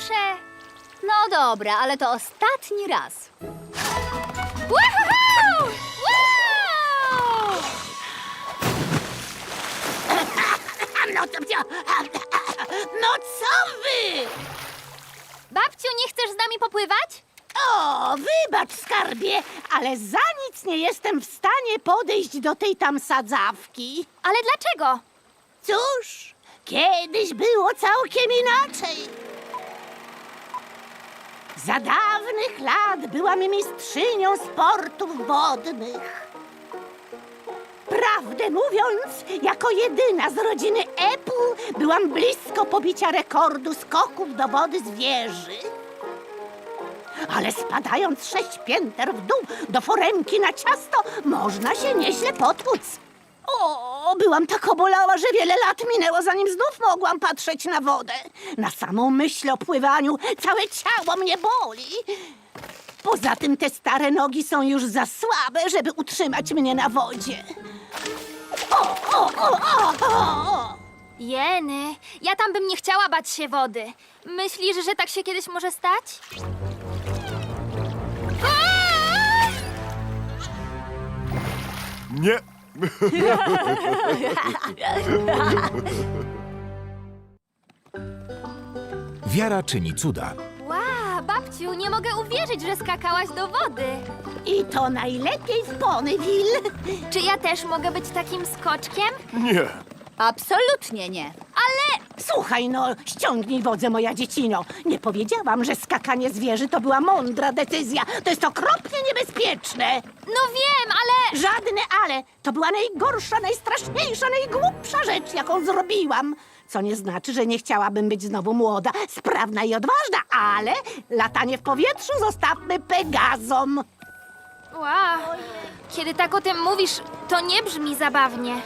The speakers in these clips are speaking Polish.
proszę. No dobra, ale to ostatni raz. Woohoo! Wow! No to No co wy? Babciu, nie chcesz z nami popływać? O, wybacz, skarbie, ale za nic nie jestem w stanie podejść do tej tam sadzawki. Ale dlaczego? Cóż, kiedyś było całkiem inaczej. Za dawnych lat byłam mistrzynią sportów wodnych. Prawdę mówiąc, jako jedyna z rodziny Apple byłam blisko pobicia rekordu skoków do wody z wieży. Ale spadając sześć pięter w dół do foremki na ciasto, można się nieźle potłuc. O, byłam tak obolała, że wiele lat minęło, zanim znów mogłam patrzeć na wodę. Na samą myśl o pływaniu całe ciało mnie boli. Poza tym te stare nogi są już za słabe, żeby utrzymać mnie na wodzie. O, o, o, o, o! Jeny, ja tam bym nie chciała bać się wody. Myślisz, że tak się kiedyś może stać? Nie. Wiara czyni cuda. Wow, babciu, nie mogę uwierzyć, że skakałaś do wody. I to najlepiej w Ponyville. Czy ja też mogę być takim skoczkiem? Nie. Absolutnie nie. Ale Słuchaj, no, ściągnij wodze, moja dziecino. Nie powiedziałam, że skakanie zwierzy to była mądra decyzja. To jest okropnie niebezpieczne. No wiem, ale... Żadne ale. To była najgorsza, najstraszniejsza, najgłupsza rzecz, jaką zrobiłam. Co nie znaczy, że nie chciałabym być znowu młoda, sprawna i odważna, ale latanie w powietrzu zostawmy Pegazom. Wow. Kiedy tak o tym mówisz, to nie brzmi zabawnie.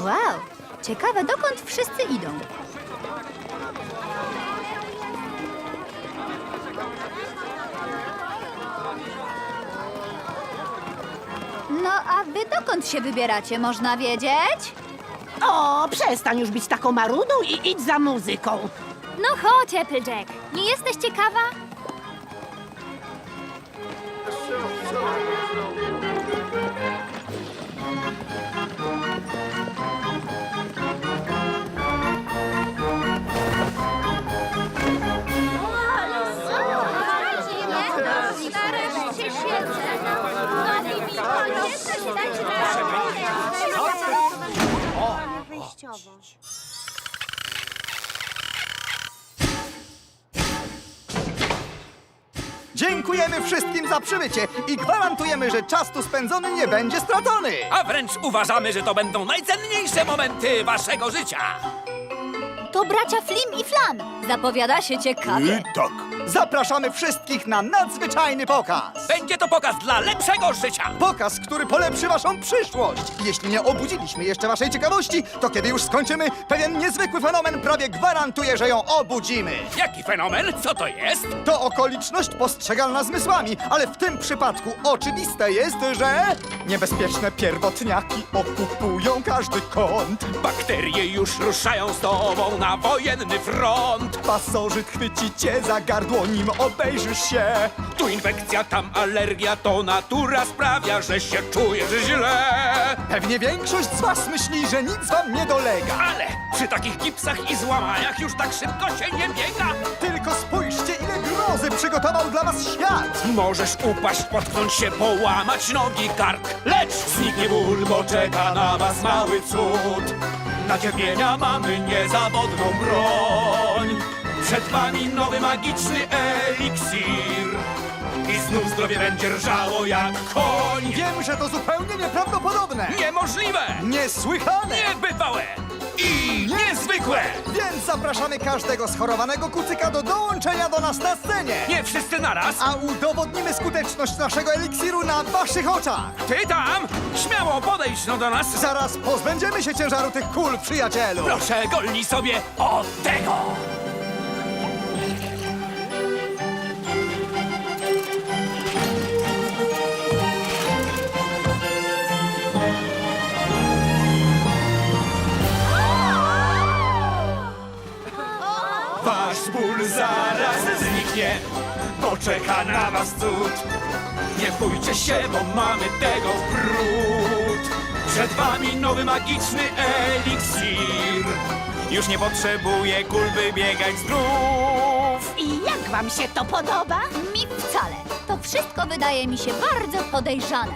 Wow, ciekawe dokąd wszyscy idą. No, a wy dokąd się wybieracie, można wiedzieć? O, przestań już być taką marudą i idź za muzyką. No chodź, Applejack. Nie jesteś ciekawa? Dziękujemy wszystkim za przybycie i gwarantujemy, że czas tu spędzony nie będzie stracony. A wręcz uważamy, że to będą najcenniejsze momenty waszego życia. To bracia Flim i Flam. Zapowiada się ciekawie. I tak. Zapraszamy wszystkich na nadzwyczajny pokaz. Będzie to pokaz dla lepszego życia. Pokaz, który polepszy waszą przyszłość. Jeśli nie obudziliśmy jeszcze waszej ciekawości, to kiedy już skończymy, pewien niezwykły fenomen prawie gwarantuje, że ją obudzimy. Jaki fenomen? Co to jest? To okoliczność postrzegalna zmysłami, ale w tym przypadku oczywiste jest, że niebezpieczne pierwotniaki okupują każdy kąt. Bakterie już ruszają z tobą na wojenny front. Pasożyt chwyci cię za gardło, nim obejrzysz się. Tu infekcja, tam alergia, to natura sprawia, że się czujesz źle. Pewnie większość z was myśli, że nic wam nie dolega. Ale przy takich gipsach i złamaniach już tak szybko się nie biega. Tylko spójrzcie, ile grozy przygotował dla was świat. Możesz upaść, potknąć się, połamać nogi, kark. Lecz zniknie ból, bo czeka na was mały cud. Na cierpienia mamy niezawodną broń. Przed wami nowy magiczny eliksir. I znów zdrowie będzie rżało jak koń. Wiem, że to zupełnie nieprawdopodobne. Niemożliwe, Niesłychane. niebywałe i niezwykłe. Więc zapraszamy każdego schorowanego kucyka do dołączenia do nas na scenie. Nie wszyscy naraz. A udowodnimy skuteczność naszego eliksiru na waszych oczach. Ty tam, śmiało podejdź no do nas. Zaraz pozbędziemy się ciężaru tych kul, przyjacielu. Proszę, golnij sobie od tego. Bo czeka na was cud. Nie bójcie się, bo mamy tego brud. Przed wami nowy magiczny eliksir. Już nie potrzebuję kul, by biegać zdrów. I jak wam się to podoba? Mi wcale. To wszystko wydaje mi się bardzo podejrzane.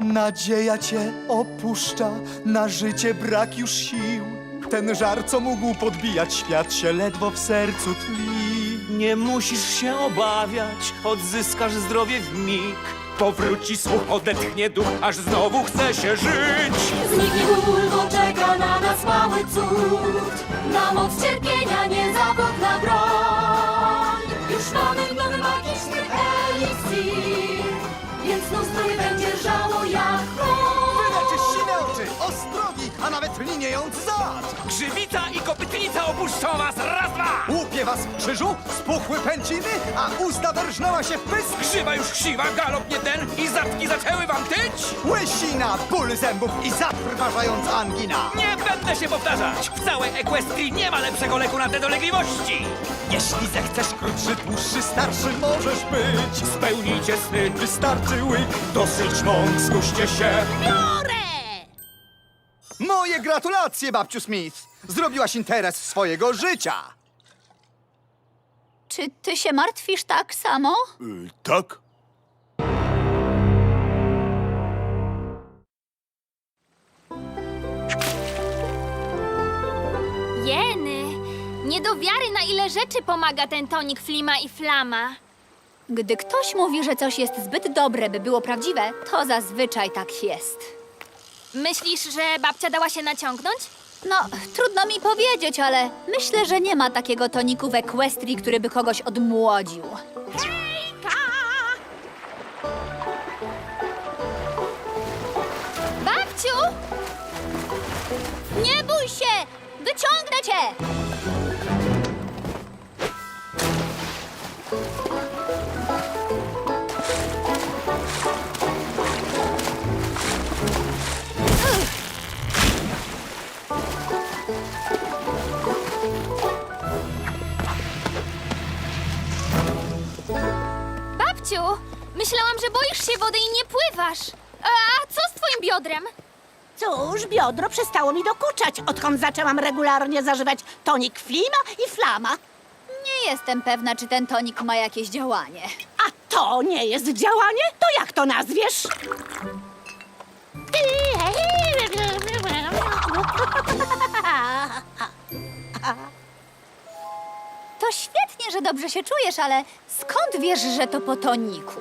Nadzieja cię opuszcza, na życie brak już sił. Ten żar, co mógł podbijać świat, się ledwo w sercu tli. Nie musisz się obawiać, odzyskasz zdrowie w mig. Powróci słuch, odetchnie duch, aż znowu chce się żyć. Zniknie ból, bo czeka na nas mały cud. Na moc cierpienia niezawodna broń. Już mamy nowy magiczny eliksir, więc znów zdrowie będzie żało jak Wydacie sine oczy, ostrogi, a nawet liniejący zad. Grzywica i kopytnica opuszczą was, raz, dwa! Łupie was w krzyżu, spuchły pęciny, a usta wyrżnęła się w pysk. Krzywa już krzywa, galop nie ten i zatki zaczęły wam tyć? Łysina, ból zębów i zatrważająca angina. Nie będę się powtarzać! W całej Equestrii nie ma lepszego leku na te dolegliwości! Jeśli zechcesz krótszy, dłuższy, starszy możesz być. Spełnijcie sny, Wystarczy łyk. dosyć mąk, skuście się! Biorę! Moje gratulacje, babciu Smith. Zrobiłaś interes swojego życia. Czy ty się martwisz tak samo? Tak? Jeny! Nie do wiary, na ile rzeczy pomaga ten tonik Flima i Flama. Gdy ktoś mówi, że coś jest zbyt dobre, by było prawdziwe, to zazwyczaj tak jest. Myślisz, że babcia dała się naciągnąć? No, trudno mi powiedzieć, ale myślę, że nie ma takiego toniku w Equestrii, który by kogoś odmłodził. Babciu! Nie bój się! Wyciągnę cię! Babciu! Myślałam, że boisz się wody i nie pływasz. A co z twoim biodrem? Cóż, biodro przestało mi dokuczać, odkąd zaczęłam regularnie zażywać tonik Flima i Flama. Nie jestem pewna, czy ten tonik ma jakieś działanie. A to nie jest działanie? To jak to nazwiesz? To świetnie, że dobrze się czujesz, ale skąd wiesz, że to po toniku?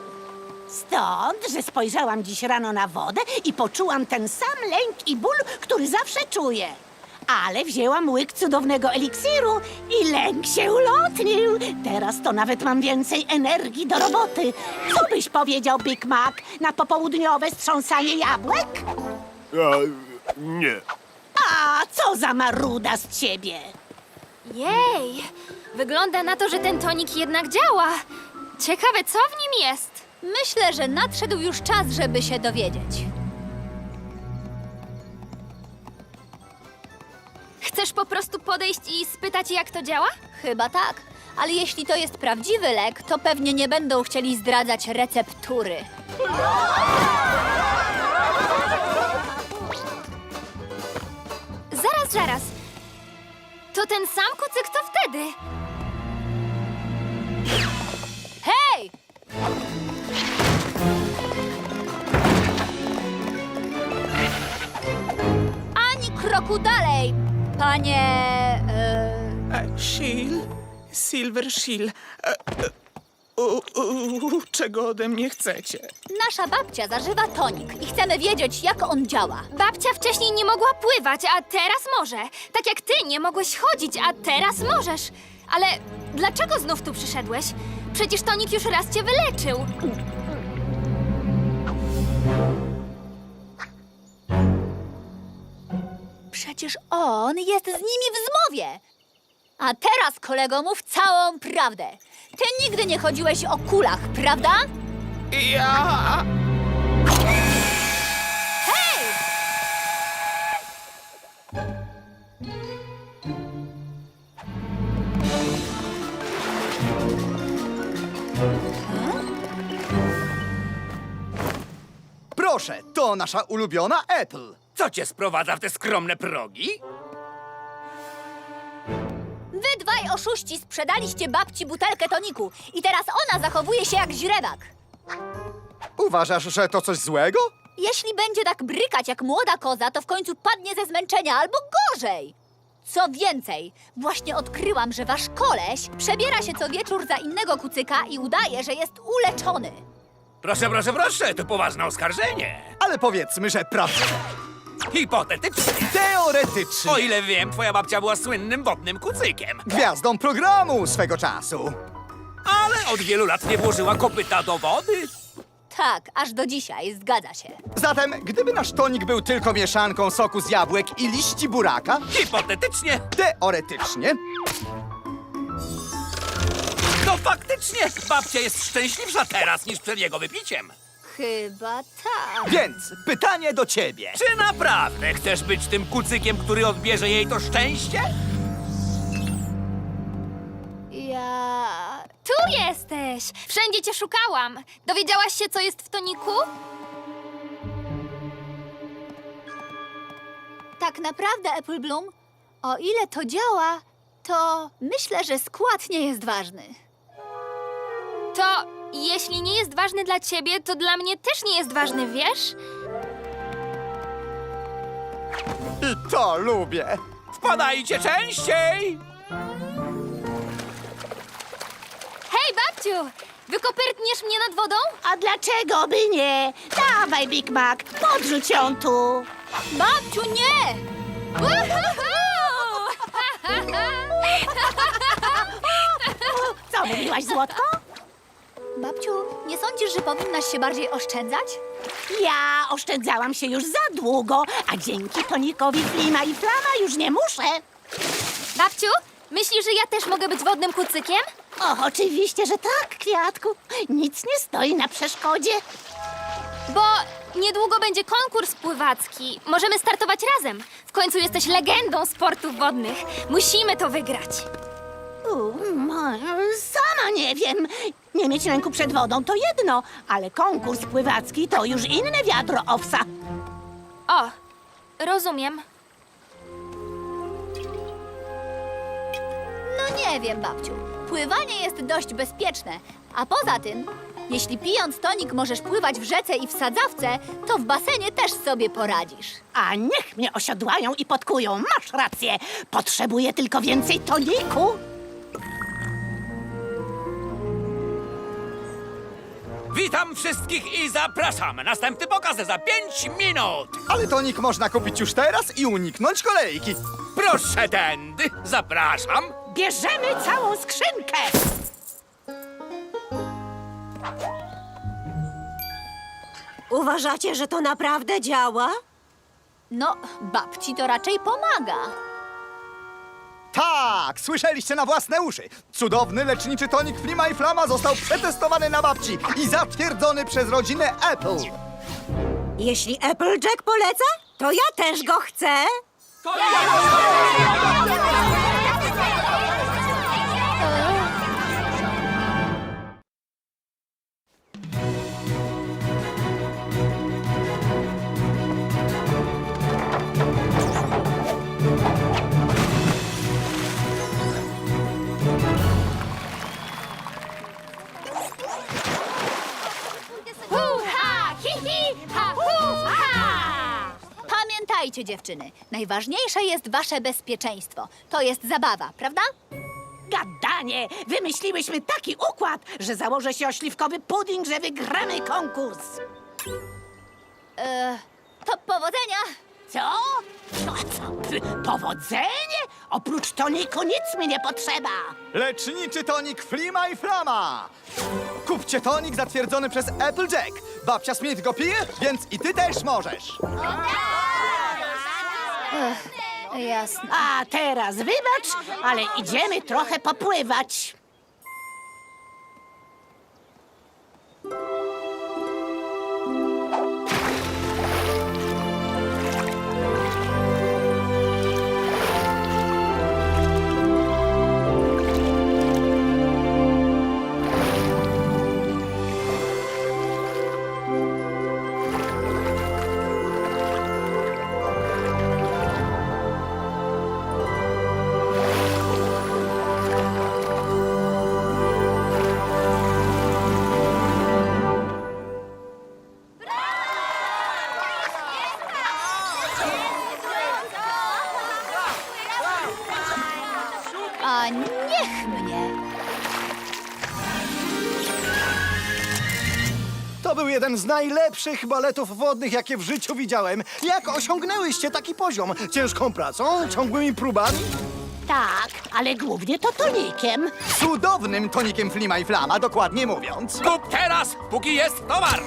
Stąd, że spojrzałam dziś rano na wodę i poczułam ten sam lęk i ból, który zawsze czuję. Ale wzięłam łyk cudownego eliksiru i lęk się ulotnił. Teraz to nawet mam więcej energii do roboty. Co byś powiedział, Big Mac, na popołudniowe strząsanie jabłek? nie. A co za maruda z ciebie? Jej! Wygląda na to, że ten tonik jednak działa. Ciekawe, co w nim jest. Myślę, że nadszedł już czas, żeby się dowiedzieć. Chcesz po prostu podejść i spytać, jak to działa? Chyba tak. Ale jeśli to jest prawdziwy lek, to pewnie nie będą chcieli zdradzać receptury. Zaraz, zaraz. To ten sam kucyk, co wtedy. Hej! Ani kroku dalej, panie. E, E, Shield? Silver Shield. E, e, u, u, czego ode mnie chcecie? nasza babcia zażywa tonik i chcemy wiedzieć, jak on działa. Babcia wcześniej nie mogła pływać, a teraz może. Tak jak ty nie mogłeś chodzić, a teraz możesz. Ale dlaczego znów tu przyszedłeś? Przecież tonik już raz cię wyleczył. Przecież on jest z nimi w zmowie. A teraz, kolego, mów całą prawdę. Ty nigdy nie chodziłeś o kulach, prawda? Ja... Proszę, to nasza ulubiona Apple. Co cię sprowadza w te skromne progi? Wy dwaj oszuści sprzedaliście babci butelkę toniku i teraz ona zachowuje się jak źrebak. Uważasz, że to coś złego? Jeśli będzie tak brykać jak młoda koza, to w końcu padnie ze zmęczenia albo gorzej. Co więcej, właśnie odkryłam, że wasz koleś przebiera się co wieczór za innego kucyka i udaje, że jest uleczony. Proszę, proszę, proszę, to poważne oskarżenie. Ale powiedzmy, że prawda. Hipotetycznie. Teoretycznie. O ile wiem, twoja babcia była słynnym wodnym kucykiem. Gwiazdą programu swego czasu. Ale od wielu lat nie włożyła kopyta do wody. Tak, aż do dzisiaj, zgadza się. Zatem, gdyby nasz tonik był tylko mieszanką soku z jabłek i liści buraka, Hipotetycznie. teoretycznie, To faktycznie babcia jest szczęśliwsza teraz niż przed jego wypiciem. Chyba tak. więc pytanie do ciebie. Czy naprawdę chcesz być tym kucykiem, który odbierze jej to szczęście? Ja... Tu jesteś! Wszędzie cię szukałam. Dowiedziałaś się, co jest w toniku? Tak naprawdę, Apple Bloom, o ile to działa, to myślę, że skład nie jest ważny. To jeśli nie jest ważny dla ciebie, to dla mnie też nie jest ważny, wiesz? I to lubię. Wpadajcie częściej! Hej, babciu! Wykopyrtniesz mnie nad wodą? A dlaczego by nie? Dawaj, Big Mac, podrzuć ją tu. Babciu, nie! Co mówiłaś, Złotko? Babciu, nie sądzisz, że powinnaś się bardziej oszczędzać? Ja oszczędzałam się już za długo, a dzięki tonikowi Flima i Flama już nie muszę. Babciu, myślisz, że ja też mogę być wodnym kucykiem? O, oczywiście, że tak, Kwiatku. Nic nie stoi na przeszkodzie. Bo niedługo będzie konkurs pływacki. Możemy startować razem. W końcu jesteś legendą sportów wodnych. Musimy to wygrać. U, mo- sama nie wiem. Nie mieć ręku przed wodą to jedno, ale konkurs pływacki to już inne wiadro owsa. O, rozumiem. No nie wiem, babciu. Pływanie jest dość bezpieczne. A poza tym, jeśli pijąc tonik możesz pływać w rzece i w sadzawce, to w basenie też sobie poradzisz. A niech mnie osiodłają i podkują. Masz rację. Potrzebuję tylko więcej toniku. Witam wszystkich i zapraszam. Następny pokaz za 5 minut. Ale tonik można kupić już teraz i uniknąć kolejki. Proszę tędy. Zapraszam. Bierzemy całą skrzynkę. Uważacie, że to naprawdę działa? No, babci to raczej pomaga. Tak, słyszeliście na własne uszy. Cudowny leczniczy tonik Flima i Flama został przetestowany na babci i zatwierdzony przez rodzinę Apple. Jeśli Applejack poleca, to ja też go chcę. Hu-ha! Pamiętajcie, dziewczyny, najważniejsze jest wasze bezpieczeństwo. To jest zabawa, prawda? Gadanie! Wymyśliłyśmy taki układ, że założę się o śliwkowy pudding, że wygramy konkurs. E, to powodzenia! Co? No co? P- Powodzenie? Oprócz toniku nic mi nie potrzeba. Leczniczy tonik Flima i Flama. Kupcie tonik zatwierdzony przez Applejack. Babcia Smith go pije, więc i ty też możesz. Jasne. A teraz wybacz, ale idziemy trochę popływać. To był jeden z najlepszych baletów wodnych, jakie w życiu widziałem. Jak osiągnęłyście taki poziom? Ciężką pracą? Ciągłymi próbami? Tak, ale głównie to tonikiem. Cudownym tonikiem Flima i Flama, dokładnie mówiąc. Kup teraz, póki jest towar!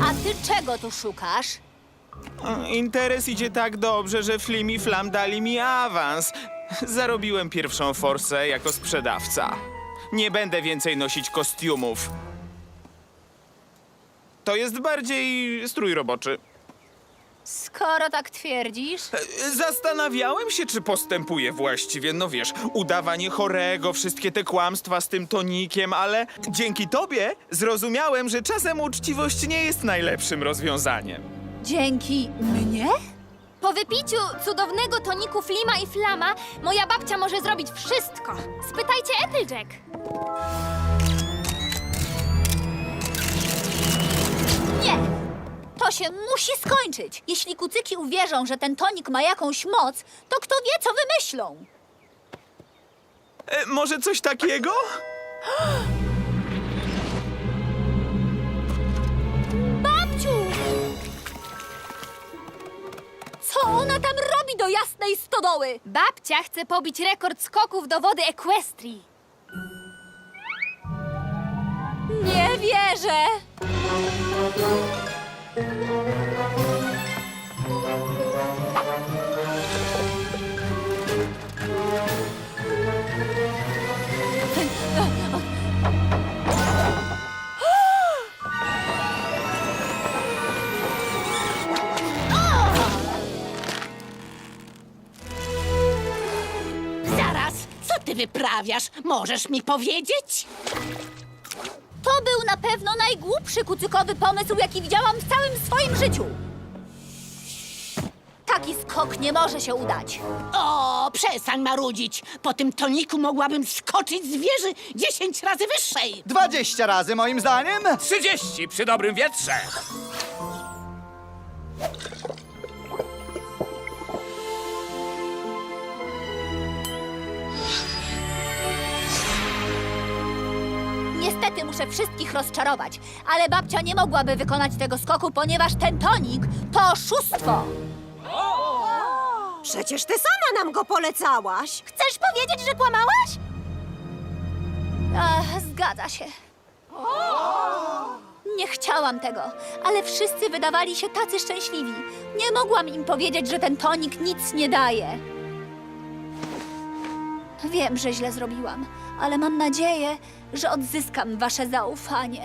A ty czego tu szukasz? Interes idzie tak dobrze, że Flim i Flam dali mi awans. Zarobiłem pierwszą forsę jako sprzedawca. Nie będę więcej nosić kostiumów. To jest bardziej strój roboczy. Skoro tak twierdzisz, E, Zastanawiałem się, czy postępuję właściwie. No wiesz, udawanie chorego, wszystkie te kłamstwa z tym tonikiem, ale dzięki tobie zrozumiałem, że czasem uczciwość nie jest najlepszym rozwiązaniem. Dzięki mnie? Po wypiciu cudownego toniku Flima i Flama moja babcia może zrobić wszystko. Spytajcie Applejack. Nie! To się musi skończyć. Jeśli kucyki uwierzą, że ten tonik ma jakąś moc, to kto wie, co wymyślą. E, może coś takiego? Co ona tam robi do jasnej stodoły? Babcia chce pobić rekord skoków do wody Equestrii. Nie wierzę! Wyprawiasz? Możesz mi powiedzieć? To był na pewno najgłupszy kucykowy pomysł, jaki widziałam w całym swoim życiu. Taki skok nie może się udać. O, przestań marudzić. Po tym toniku mogłabym skoczyć z wieży 10 razy wyższej. 20 razy moim zdaniem. 30 przy dobrym wietrze! Niestety muszę wszystkich rozczarować, ale babcia nie mogłaby wykonać tego skoku, ponieważ ten tonik to oszustwo. Przecież ty sama nam go polecałaś. Chcesz powiedzieć, że kłamałaś? Ach, zgadza się. Nie chciałam tego, ale wszyscy wydawali się tacy szczęśliwi. Nie mogłam im powiedzieć, że ten tonik nic nie daje. Wiem, że źle zrobiłam, ale mam nadzieję, że odzyskam wasze zaufanie.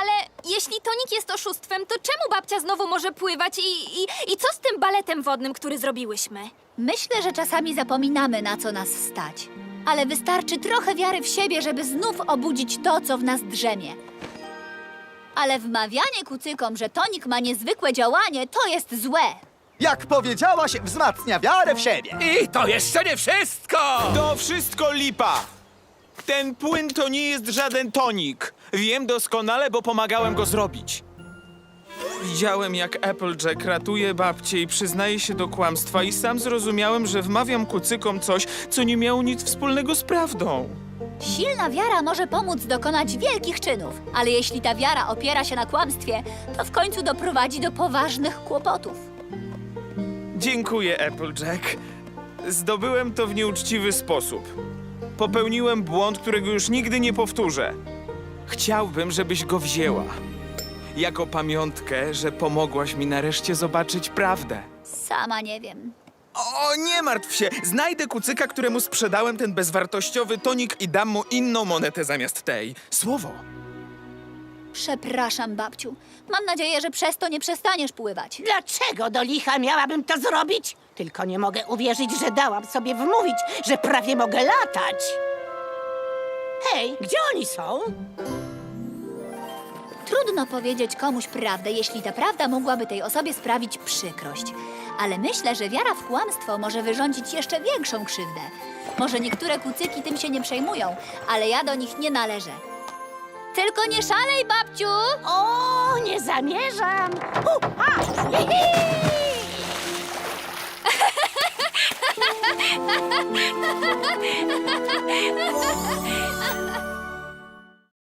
Ale jeśli tonik jest oszustwem, to czemu babcia znowu może pływać i, i, i co z tym baletem wodnym, który zrobiłyśmy? Myślę, że czasami zapominamy, na co nas stać. Ale wystarczy trochę wiary w siebie, żeby znów obudzić to, co w nas drzemie. Ale wmawianie kucykom, że tonik ma niezwykłe działanie, to jest złe. Jak powiedziałaś, wzmacnia wiarę w siebie. I to jeszcze nie wszystko! To wszystko lipa! Ten płyn to nie jest żaden tonik. Wiem doskonale, bo pomagałem go zrobić. Widziałem, jak Applejack ratuje babcię i przyznaje się do kłamstwa i sam zrozumiałem, że wmawiam kucykom coś, co nie miało nic wspólnego z prawdą. Silna wiara może pomóc dokonać wielkich czynów, ale jeśli ta wiara opiera się na kłamstwie, to w końcu doprowadzi do poważnych kłopotów. Dziękuję, Applejack. Zdobyłem to w nieuczciwy sposób. Popełniłem błąd, którego już nigdy nie powtórzę. Chciałbym, żebyś go wzięła. Jako pamiątkę, że pomogłaś mi nareszcie zobaczyć prawdę. Sama nie wiem. O, nie martw się! Znajdę kucyka, któremu sprzedałem ten bezwartościowy tonik i dam mu inną monetę zamiast tej. Słowo. Przepraszam, babciu. Mam nadzieję, że przez to nie przestaniesz pływać. Dlaczego do licha miałabym to zrobić? Tylko nie mogę uwierzyć, że dałam sobie wmówić, że prawie mogę latać. Hej, gdzie oni są? Trudno powiedzieć komuś prawdę, jeśli ta prawda mogłaby tej osobie sprawić przykrość. Ale myślę, że wiara w kłamstwo może wyrządzić jeszcze większą krzywdę. Może niektóre kucyki tym się nie przejmują, ale ja do nich nie należę. Tylko nie szalej, babciu! O, nie zamierzam. Hu, hi, hi. 哈哈哈哈哈！哈哈。